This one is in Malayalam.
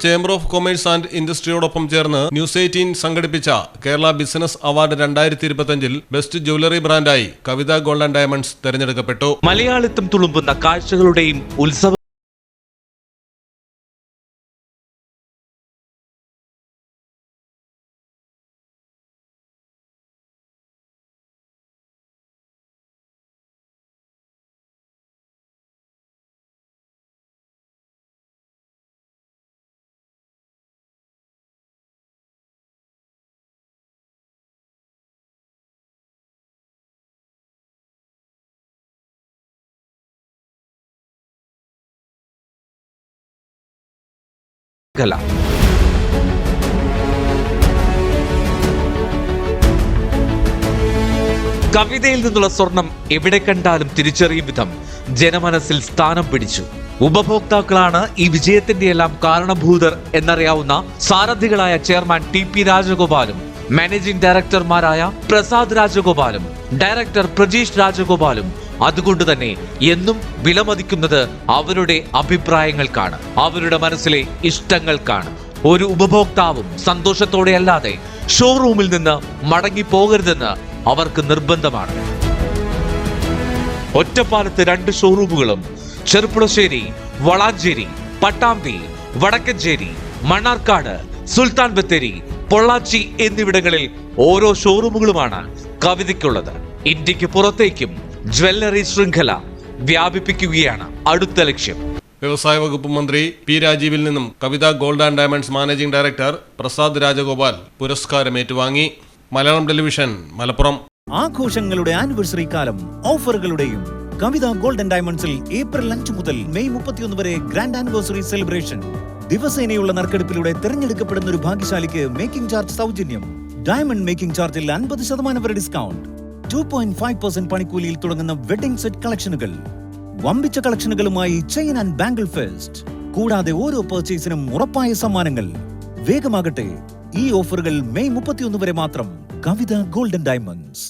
ചേംബർ ഓഫ് കൊമേഴ്സ് ആൻഡ് ഇൻഡസ്ട്രിയോടൊപ്പം ചേർന്ന് ന്യൂസ് എയ്റ്റീൻ സംഘടിപ്പിച്ച കേരള ബിസിനസ് അവാർഡ് രണ്ടായിരത്തി ഇരുപത്തിയഞ്ചിൽ ബെസ്റ്റ് ജ്വല്ലറി ബ്രാൻഡായി കവിത ഗോൾഡ് ആൻഡ് ഡയമണ്ട്സ് തെരഞ്ഞെടുക്കപ്പെട്ടു. മലയാളിത്തം തുളുമ്പുന്ന കാഴ്ചകളുടെയും ഉത്സവ കല. കവിതയിൽ നിന്നുള്ള സ്വർണം എവിടെ കണ്ടാലും തിരിച്ചറിയും വിധം ജനമനസ്സിൽ സ്ഥാനം പിടിച്ചു. ഉപഭോക്താക്കളാണ് ഈ വിജയത്തിന്റെ എല്ലാം കാരണഭൂതർ എന്നറിയാവുന്ന സാരഥികളായ ചെയർമാൻ ടി പി രാജഗോപാലും മാനേജിംഗ് ഡയറക്ടർമാരായ പ്രസാദ് രാജഗോപാലും ഡയറക്ടർ പ്രജീഷ് രാജഗോപാലും അതുകൊണ്ട് തന്നെ എന്നും വിലമതിക്കുന്നത് അവരുടെ അഭിപ്രായങ്ങൾക്കാണ് അവരുടെ മനസ്സിലെ ഇഷ്ടങ്ങൾക്കാണ്. ഒരു ഉപഭോക്താവും സന്തോഷത്തോടെ അല്ലാതെ ഷോറൂമിൽ നിന്ന് മടങ്ങി പോകരുതെന്ന് അവർക്ക് നിർബന്ധമാണ്. ഒറ്റപ്പാലത്ത് രണ്ട് ഷോറൂമുകളും ചെറുപ്പുളശ്ശേരി വളാഞ്ചേരി പട്ടാമ്പി വടക്കഞ്ചേരി മണ്ണാർക്കാട് സുൽത്താൻ ബത്തേരി പൊള്ളാച്ചി എന്നിവിടങ്ങളിൽ ഓരോ ഷോറൂമുകളുമാണ് കവിതയ്ക്കുള്ളത്. ഇന്ത്യയ്ക്ക് പുറത്തേക്കും ജ്വല്ലറി ശൃംഖല വ്യാപിപ്പിക്കുകയാണ് അടുത്ത ലക്ഷ്യം. വ്യവസായ വകുപ്പ് മന്ത്രി പി രാജീവിൽ നിന്നും Kavitha gold and diamonds managing director Prasad Rajagopal പുരസ്കാരം ഏറ്റുവാങ്ങി. മലയാളം ടെലിവിഷൻ മലപ്പുറം. ആഘോഷങ്ങളുടെ ആനിവേഴ്സറി കാലം ഓഫറുകളുടെയും കവിത ഗോൾഡൻ ഡയമണ്ട്സിൽ ഏപ്രിൽ അഞ്ച് മുതൽ മെയ് മുപ്പത്തിയൊന്ന് വരെ ഗ്രാൻഡ് ആനിവേഴ്സറി സെലിബ്രേഷൻ ദിവസേനയുള്ള നറുക്കെടുപ്പിലൂടെ തിരഞ്ഞെടുക്കപ്പെടുന്ന ഒരു ഭാഗ്യശാലിക്ക് മേക്കിംഗ് ചാർജ് സൗജന്യം. ഡയമണ്ട് മേക്കിംഗ് ചാർജിൽ അൻപത് ശതമാനം വരെ discount two point five percent പണിക്കൂലിയിൽ തുടങ്ങുന്ന വെഡിംഗ് സെറ്റ് കളക്ഷനുകൾ വമ്പിച്ച കളക്ഷനുകളുമായി ചെയിൻ ആൻഡ് ബാംഗിൾ ഫെസ്റ്റ് കൂടാതെ ഓരോ പർച്ചേസിനും ഉറപ്പായ സമ്മാനങ്ങൾ. വേഗമാകട്ടെ ഈ ഓഫറുകൾ മെയ് മുപ്പത്തിയൊന്ന് വരെ മാത്രം. കവിത ഗോൾഡൻ ഡയമണ്ട്സ്